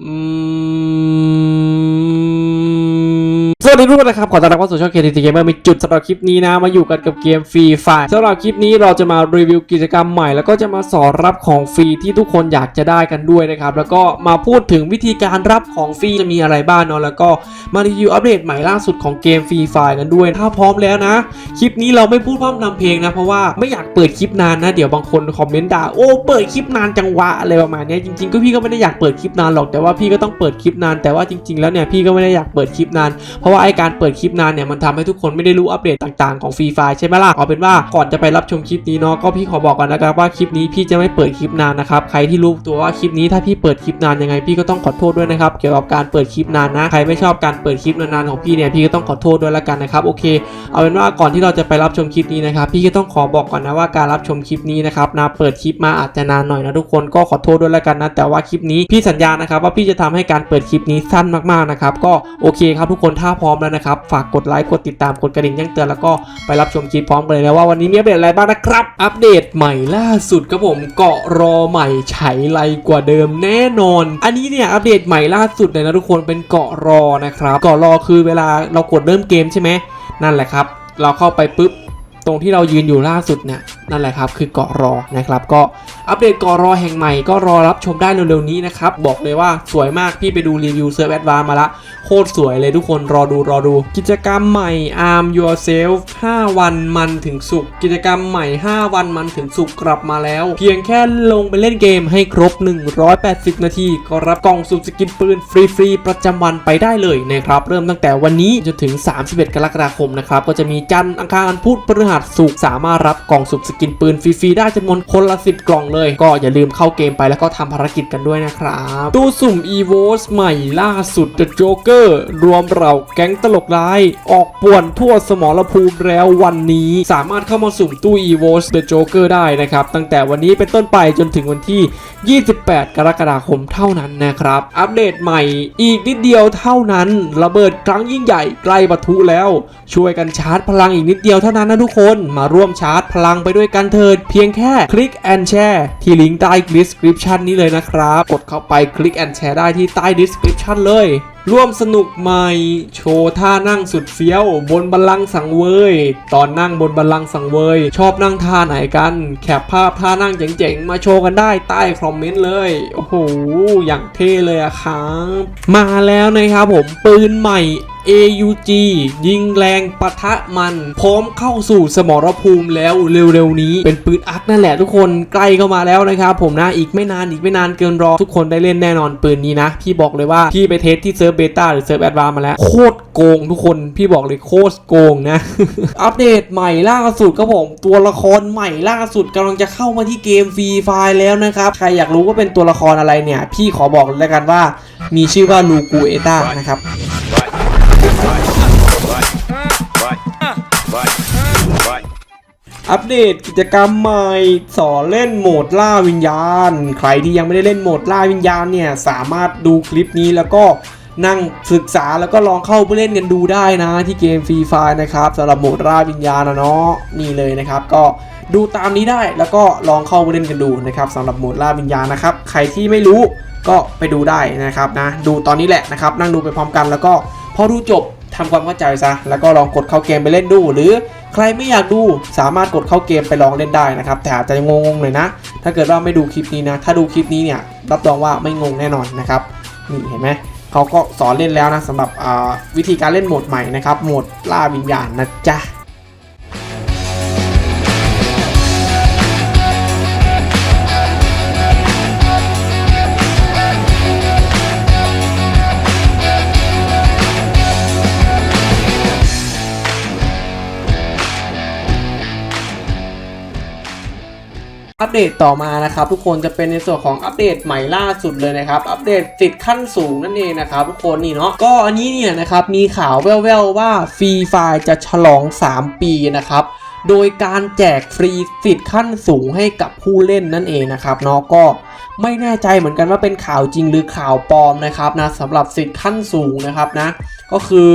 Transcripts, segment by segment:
อื วัสดีทุกคนนะครับ ขอต้อนรับเข้าสู่ช่อง KTT Gamer มีจุดสำหรับคลิปนี้นะ มาอยู่กันกับเกมฟรีไฟสำหรับคลิปนี้เราจะมารีวิวกิจกรรมใหม่ แล้วก็จะมาสอนรับของฟรีที่ทุกคนอยากจะได้กันด้วยนะครับ แล้วก็มาพูดถึงวิธีการรับของฟรีจะมีอะไรบ้างเนาะแล้วก็มารีวิวอัปเดตใหม่ล่าสุดของเกมฟรีไฟกันด้วย ถ้าพร้อมแล้วนะ คลิปนี้เราไม่พูดพร่ำนำเพลงนะเพราะว่าไม่อยากเปิดคลิปนานนะเดี๋ยวบางคนคอมเมนต์ด่าโอ้เปิดคลิปนานจังวะอะไรประมาณนี้จริงๆก็พี่ก็ไม่ได้อยากเปิดคลิปนานหรอกแต่ว่าพี่ก็ต้องเปิดคลิปนานแต่ว่าจริง ๆ แล้วเนี่ยพี่ก็ไม่ได้อยากเปิดคลิปนานเพราะว่าไอการเปิดคลิปนานเนี่ยมันทำให้ทุกคนไม่ได้รู้อัปเดตต่างๆของฟรีไฟใช่ไหมล่ะเอาเป็นว่าก่อนจะไปรับชมคลิปนี้เนาะก็พี่ขอบอกก่อนนะครับว่าคลิปนี้พี่จะไม่เปิดคลิปนานนะครับใครที่รู้ตัวว่าคลิปนี้ถ้าพี่เปิดคลิปนานยังไงพี่ก็ต้องขอโทษด้วยนะครับเกี่ยวกับการเปิดคลิปนานนะใครไม่ชอบการเปิดคลิปนานๆของพี่เนี่ยพี่ก็ต้องขอโทษด้วยละกันนะครับโอเค เอาเป็นว่าก่อนที่เราจะไปรับชมคลิปนี้นะครับพี่ก็ต้องขอบอกก่อนนะว่าการรับชมคลิปนี้นะครับนะเปิดคลิปมาอาจจะนานหน่อยนะทุกคนก็ขอโทษด้วยละกันนะแต่ว่าคลิปนี้พี่สัญญานะครับว่าพี่จะทำให้การเปิดคลิปนี้สั้นมากๆนะครับก็โอเคครับทุกคนถ้าพร้อมแล้วนะครับ ฝากกดไลค์ กดติดตาม กดกระดิ่งแจ้งเตือนแล้วก็ไปรับชมคลิปพร้อมกันเลยนะว่าวันนี้มีอัปเดตอะไรบ้างนะครับ อัปเดตใหม่ล่าสุดครับผมเกาะรอใหม่ไฉไลกว่าเดิมแน่นอน อันนี้เนี่ยอัปเดตใหม่ล่าสุดเลยนะทุกคนเป็นเกาะรอนะครับเกาะรอคือเวลาเรากดเริ่มเกมใช่ไหมนั่นแหละครับ เราเข้าไปปุ๊บตรงที่เรายืนอยู่ล่าสุดเนี่ย นั่นแหละครับคือเกาะรอนะครับก็อัปเดตเกาะรอแห่งใหม่ก็รอรับชมได้เร็วๆนี้นะครับบอกเลยว่าสวยมากพี่ไปดูรีวิวเซิร์ฟแอดวานมาละโคตรสวยเลยทุกคนรอดูรอดู กิจกรรมใหม่ Arm Yourself 5 วันมันถึงสุกกิจกรรมใหม่ 5 วันมันถึงสุกร์กลับมาแล้ว เพียงแค่ลงไปเล่นเกมให้ครบ 180 นาที ก็รับกล่องสุ่มสกินปืนฟรีๆประจำวันไปได้เลยนะครับเริ่มตั้งแต่วันนี้จนถึง 31 กรกฎาคมนะครับก็จะมีจันทร์อังคารพุธพฤหัสศุกร์สามารถรับกล่องสุ่มสกินปืนฟรีๆได้จำนวนคนละ 10 กล่องเลย ก็อย่าลืมเข้าเกมไปแล้วก็ทำภารกิจกันด้วยนะครับตู้สุ่ม EVOS ใหม่ล่าสุด The Joker รวมเราแก๊งตลกร้าย ออกป่วนทั่วสมรภูมิแล้ววันนี้สามารถเข้ามาสุ่มตู้ EVOS The Joker ได้นะครับ ตั้งแต่วันนี้เป็นต้นไปจนถึงวันที่ 28 กรกฎาคมเท่านั้นนะครับ อัปเดตใหม่อีกนิดเดียวเท่านั้นระเบิดครั้งยิ่งใหญ่ใกล้ปะทุแล้ว ช่วยกันชาร์จพลังอีกนิดเดียวเท่านั้นนะทุกคนมาร่วมชาร์จพลังไปด้วยกันเถิดเพียงแค่คลิก and share ที่ลิงก์ใต้ description นี้เลยนะครับ กดเข้าไปคลิก and share ได้ที่ใต้ description เลย ร่วมสนุกใหม่ โชว์ท่านั่งสุดเฟี้ยว บนบัลลังก์สังเวย ตอนนั่งบนบัลลังก์สังเวย ชอบนั่งท่าไหนกัน แคปภาพท่านั่งเจ๋งๆ มาโชว์กันได้ใต้คอมเมนต์เลย โอ้โห อย่างเท่เลยอะครับ มาแล้วนะครับผมปืนใหม่ AUG ยิงแรงปะทะมัน พร้อมเข้าสู่สมรภูมิแล้วเร็วๆนี้ เป็นปืนอักนั่นแหละทุกคนใกล้เข้ามาแล้วนะครับผมนะอีกไม่นานอีกไม่นานเกินรอ ทุกคนได้เล่นแน่นอนปืนนี้นะ พี่บอกเลยว่าพี่ไปเทสที่เซิร์ฟเบต้าหรือเซิร์ฟแอดวานมาแล้ว โคตรโกงทุกคนพี่บอกเลยโคตรโกงนะ อัปเดตใหม่ล่าสุดครับผมตัวละครใหม่ล่าสุดกำลังจะเข้ามาที่เกมฟรีไฟแล้วนะครับใครอยากรู้ว่าเป็นตัวละครอะไรเนี่ย พี่ขอบอกเลยแล้วกันว่า มีชื่อว่าลูกูเอต้านะครับ อัปเดตกิจกรรมใหม่สอนเล่นโหมดล่าวิญญาณ ใครที่ยังไม่ได้เล่นโหมดล่าวิญญาณเนี่ยสามารถดูคลิปนี้แล้วก็นั่งศึกษาแล้วก็ลองเข้าไปเล่นกันดูได้นะ ที่เกมฟรีไฟนะครับสำหรับโหมดล่าวิญญาณนะเนาะนี่เลยนะครับ ก็ดูตามนี้ได้แล้วก็ลองเข้าไปเล่นกันดูนะครับสำหรับโหมดล่าวิญญาณนะครับใครที่ไม่รู้ก็ไปดูได้นะครับนะดูตอนนี้แหละนะครับนั่งดูไปพร้อมกันแล้วก็พอดูจบ ทำความเข้าใจซะแล้วก็ลองกดเข้าเกมไปเล่นดู หรือใครไม่อยากดูสามารถกดเข้าเกมไปลองเล่นได้นะครับแต่อาจจะงงๆเลยนะ ถ้าเกิดว่าไม่ดูคลิปนี้นะ ถ้าดูคลิปนี้เนี่ยรับรองว่าไม่งงแน่นอนนะครับนี่เห็นไหมเขาก็สอนเล่นแล้วนะสำหรับวิธีการเล่นโหมดใหม่นะครับโหมดล่าวิญญาณนะจ๊ะ อัปเดตต่อมานะครับทุกคนจะเป็นในส่วนของอัปเดตใหม่ล่าสุดเลยนะครับอัปเดตติดขั้นสูงนั่นเองนะครับทุกคนนี่เนาะก็อันนี้เนี่ยนะครับมีข่าวแว่วๆว่าฟรีไฟจะฉลอง 3 ปีนะครับโดยการแจกฟรีสิทธิ์ขั้นสูงให้กับผู้เล่นนั่นเองนะครับเนาะก็ไม่แน่ใจเหมือนกันว่าเป็นข่าวจริงหรือข่าวปลอมนะครับนะสำหรับสิทธิ์ขั้นสูงนะครับนะก็คือ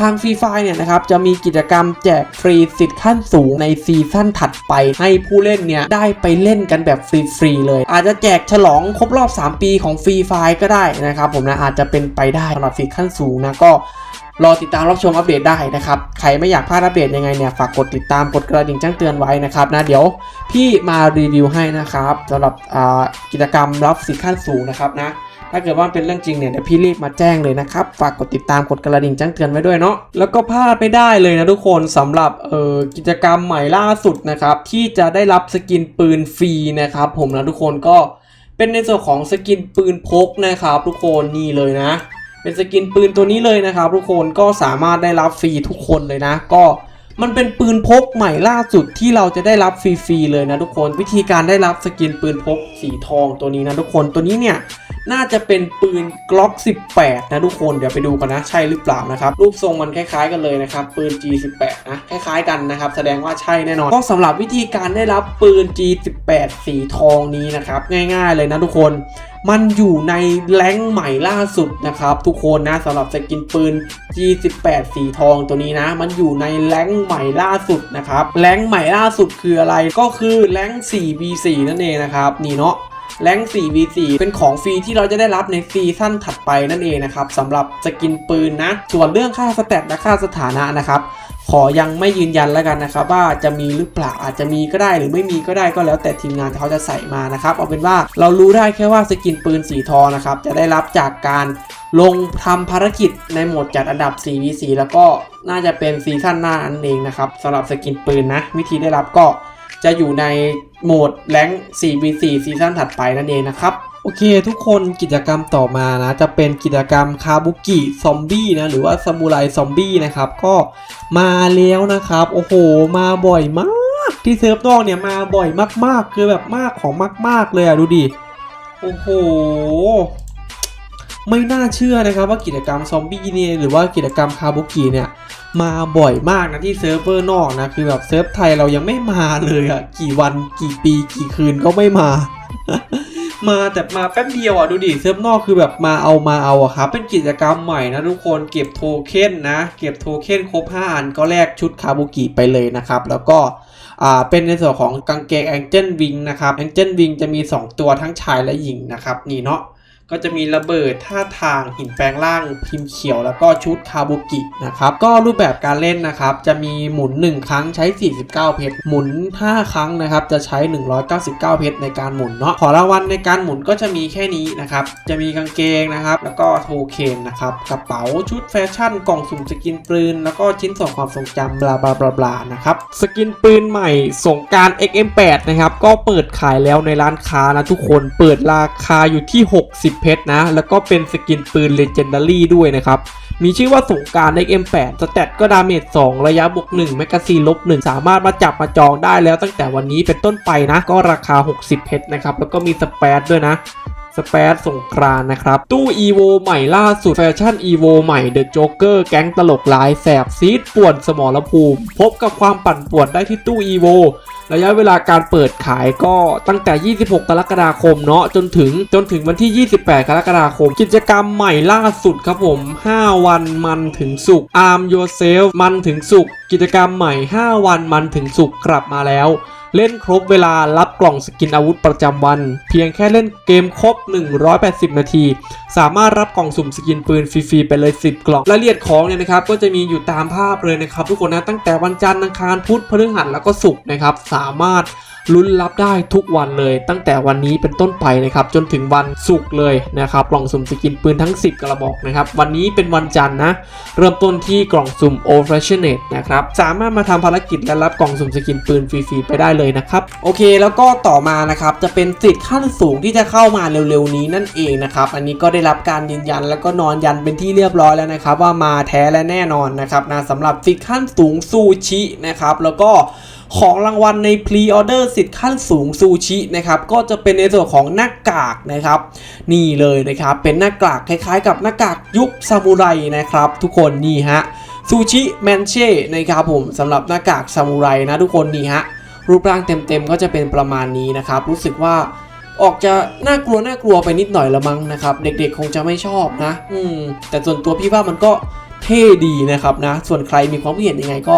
ทางฟรีไฟเนี่ยนะครับจะมีกิจกรรมแจกฟรีสิทธิ์ขั้นสูงในซีซั่นถัดไปให้ผู้เล่นเนี่ยได้ไปเล่นกันแบบฟรีๆเลย อาจจะแจกฉลองครบรอบ 3 ปีของฟรีไฟก็ได้นะครับผมนะอาจจะเป็นไปได้สำหรับสิทธิ์ขั้นสูงนะก็ รอติดตามรับชมอัปเดตได้นะครับ ใครไม่อยากพลาดอัปเดตยังไงเนี่ยฝากกดติดตามกดกระดิ่งแจ้งเตือนไว้นะครับนะเดี๋ยวพี่มารีวิวให้นะครับสำหรับกิจกรรมรับสิทธิ์ขั้นสูงนะครับนะถ้าเกิดว่าเป็นเรื่องจริงเนี่ยเดี๋ยวพี่รีบมาแจ้งเลยนะครับ ฝากกดติดตามกดกระดิ่งแจ้งเตือนไว้ด้วยเนาะแล้วก็พลาดไม่ได้เลยนะทุกคนสำหรับเอ่อกิจกรรมใหม่ล่าสุดนะครับที่จะได้รับสกินปืนฟรีนะครับ ผมนะทุกคนก็เป็นในส่วนของสกินปืนพกนะครับ ทุกคนนี่เลยนะ เป็นสกินปืนตัวนี้เลยนะครับ ทุกคนก็สามารถได้รับฟรีทุกคนเลยนะ ก็มันเป็นปืนพกใหม่ล่าสุดที่เราจะได้รับฟรีๆเลยนะทุกคน วิธีการได้รับสกินปืนพกสีทองตัวนี้นะทุกคนตัวนี้เนี่ย น่าจะเป็นปืน Glock 18 นะทุกคนเดี๋ยวไปดูกันนะใช่หรือเปล่านะครับรูปทรงมันคล้ายๆกันเลยนะครับปืน G18 นะคล้ายๆกันนะครับแสดงว่าใช่แน่นอนก็สำหรับวิธีการได้รับปืน G18 สีทองนี้นะครับง่ายๆเลยนะทุกคนมันอยู่ในแรงใหม่ล่าสุดนะครับทุกคนนะสำหรับสกินปืน G18 สีทองตัวนี้นะ มันอยู่ในแรงใหม่ล่าสุดนะครับแรงใหม่ล่าสุดคืออะไรก็คือแรง 4v4 นั่นเองนะครับนี่เนาะ แรง 4v4 เป็นของฟรีที่เราจะได้รับในซีซั่นถัดไปนั่นเองนะครับสำหรับสกินปืนนะ ส่วนเรื่องค่าสแตทและค่าสถานะนะครับ ขอยังไม่ยืนยันแล้วกันนะครับ ว่าจะมีหรือเปล่าอาจจะมีก็ได้หรือไม่มีก็ได้ก็แล้วแต่ทีมงานเขาจะใส่มานะครับเอาเป็นว่าเรารู้ได้แค่ว่าสกินปืนสีทองนะครับจะได้รับจากการลงทำภารกิจในโหมดจัดอันดับ 4v4 แล้วก็น่าจะเป็นซีซั่นหน้านั่นเองนะครับสำหรับสกินปืนนะ วิธีได้รับก็ จะอยู่ในโหมดแรง 4v4 ซีซั่นถัดไปนั่นเองนะครับโอเคทุกคนกิจกรรมต่อมานะ จะเป็นกิจกรรมคาบุกิซอมบี้นะ หรือว่าซามูไรซอมบี้นะครับ ก็มาแล้วนะครับ โอ้โห มาบ่อยมาก ที่เซิร์ฟนอกเนี่ยมาบ่อยมากๆ คือแบบมากของมาก ๆ เลยอะดูดิ โอ้โห ไม่น่าเชื่อนะครับว่ากิจกรรมซอมบี้เนี่ยหรือว่ากิจกรรมคาบุกิเนี่ย มาบ่อยมากนะที่เซิร์ฟเวอร์นอกนะ คือแบบเซิร์ฟไทยเรายังไม่มาเลยอะกี่วันกี่ปีกี่คืนก็ไม่มา มาแต่มาแป๊บเดียวอะดูดิเซิร์ฟนอกคือแบบมาเอามาเอาอะครับเป็นกิจกรรมใหม่นะทุกคนเก็บโทเค็นนะ เก็บโทเค็นครบ5อันก็แลกชุดคาบุกิไปเลยนะครับ แล้วก็อ่าเป็นในส่วนของกางเกงแองเจิลวิงนะครับแองเจิลวิงจะมี 2 ตัวทั้งชายและหญิงนะครับ นี่เนาะ ก็จะมีระเบิดท่าทางหินแปลงร่างพิมพ์เขียวแล้วก็ชุดคาบุกินะครับก็รูปแบบการเล่นนะครับจะมีหมุน 1 ครั้งใช้ 49 เพชรหมุน 5 ครั้งนะครับจะใช้ 199 เพชรในการหมุนเนาะขอรางวัลในการหมุนก็จะมีแค่นี้นะครับจะมีกางเกงนะครับแล้วก็โทเค็นนะครับกระเป๋าชุดแฟชั่นกล่องสุ่มสกินปืน แล้วก็ชิ้นส่วนความทรงจำบลาบลาบลาบลานะครับสกินปืนใหม่สงกราร XM8 นะครับก็เปิดขายแล้วในร้านค้านะทุกคนเปิดราคาอยู่ที่ 60เพชรนะ แล้วก็เป็นสกินปืน Legendary ด้วยนะครับ มีชื่อว่าสงกราร XM8 สแตตก็ดาเมจ2 ระยะบวก1แมกกาซีนลบ1 สามารถมาจับมาจองได้แล้วตั้งแต่วันนี้เป็นต้นไปนะ ก็ราคา 60 เพชรนะครับ แล้วก็มีสเปซด้วยนะ สเปซสงกรานนะครับ ตู้ EVO ใหม่ล่าสุดแฟชั่น EVO ใหม่ The Joker แก๊งตลกลายแสบซีดป่วนสมรภูมิ พบกับความปั่นป่วนได้ที่ตู้ EVO ระยะเวลาการเปิดขายก็ตั้งแต่ 26 กรกฎาคมเนาะจนถึงจนถึงวันที่ 28 กรกฎาคม กิจกรรมใหม่ล่าสุดครับผม 5 วันมันถึงสุก Arm Yourself มันถึงสุก กิจกรรมใหม่ 5 วันมันถึงสุกกลับมาแล้ว เล่นครบเวลารับกล่องสกินอาวุธประจำวัน เพียงแค่เล่นเกมครบ 180 นาที สามารถรับกล่องสุ่มสกินปืนฟรีๆไปเลย 10 กล่องรายละเอียดของเนี่ยนะครับก็จะมีอยู่ตามภาพเลยนะครับ ทุกคนนะตั้งแต่วันจันทร์อังคารพุธพฤหัสแล้วก็ศุกร์นะครับสามารถ ลุ้นรับได้ทุกวันเลย ตั้งแต่วันนี้เป็นต้นไปนะครับจนถึงวันศุกร์เลยนะครับกล่องสุ่มสกินปืนทั้ง 10 กระบอกนะครับวันนี้เป็นวันจันทร์นะเริ่มต้นที่กล่องสุ่ม o f f a s h i o n a t e นะครับสามารถมาทำภารกิจและรับกล่องสุ่มสกินปืนฟรีๆไปได้เลยนะครับโอเค แล้วก็ต่อมานะครับจะเป็นสิทธิ์ขั้นสูงที่จะเข้ามาเร็วๆนี้นั่นเองนะครับอันนี้ก็ได้รับการยืนยันแล้วก็นอนยันเป็นที่เรียบร้อยแล้วนะครับว่ามาแท้และแน่นอนนะครับนะสำหรับสิทธิ์ขั้นสูงซูชินะครับแล้วก็ ของรางวัลในพรีออเดอร์สิทธิ์ขั้นสูงซูชินะครับก็จะเป็นในส่วนของหน้ากากนะครับ นี่เลยนะครับเป็นหน้ากากคล้ายๆ กับหน้ากากยุคซามูไรนะครับ ทุกคนนี่ฮะซูชิแมนเช่นะครับผมสำหรับหน้ากากซามูไรนะทุกคนนี่ฮะรูปร่างเต็มๆก็จะเป็นประมาณนี้นะครับ รู้สึกว่าออกจะน่ากลัวน่ากลัวไปนิดหน่อยละมั้งนะครับ เด็กๆคงจะไม่ชอบนะ อืมแต่ส่วนตัวพี่ว่ามันก็เท่ดีนะครับนะ ส่วนใครมีความคิดเห็นยังไงก็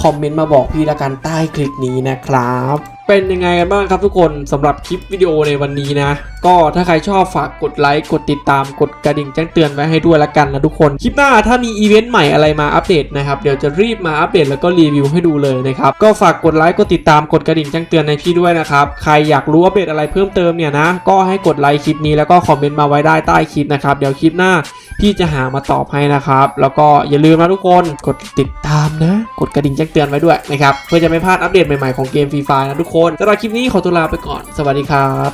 คอมเมนต์มาบอกพี่ละกันใต้คลิปนี้นะครับ เป็นยังไงกันบ้างครับทุกคนสำหรับคลิปวิดีโอในวันนี้นะ ก็ถ้าใครชอบฝากกดไลค์กดติดตามกดกระดิ่งแจ้งเตือนไว้ให้ด้วยละกันนะทุกคนคลิปหน้าถ้ามีอีเวนต์ใหม่อะไรมาอัปเดตนะครับเดี๋ยวจะรีบมาอัปเดตแล้วก็รีวิวให้ดูเลยนะครับก็ฝากกดไลค์กดติดตามกดกระดิ่งแจ้งเตือนในพี่ด้วยนะครับใครอยากรู้อัปเดตอะไรเพิ่มเติมเนี่ยนะก็ให้กดไลค์คลิปนี้แล้วก็คอมเมนต์มาไว้ได้ใต้คลิปนะครับเดี๋ยวคลิปหน้า พี่จะหามาตอบให้นะครับ แล้วก็อย่าลืมนะทุกคนกดติดตามนะ กดกระดิ่งแจ้งเตือนไว้ด้วยนะครับ เพื่อจะไม่พลาดอัปเดตใหม่ๆของเกมฟรีไฟนะทุกคนสำหรับคลิปนี้ขอตัวลาไปก่อน สวัสดีครับ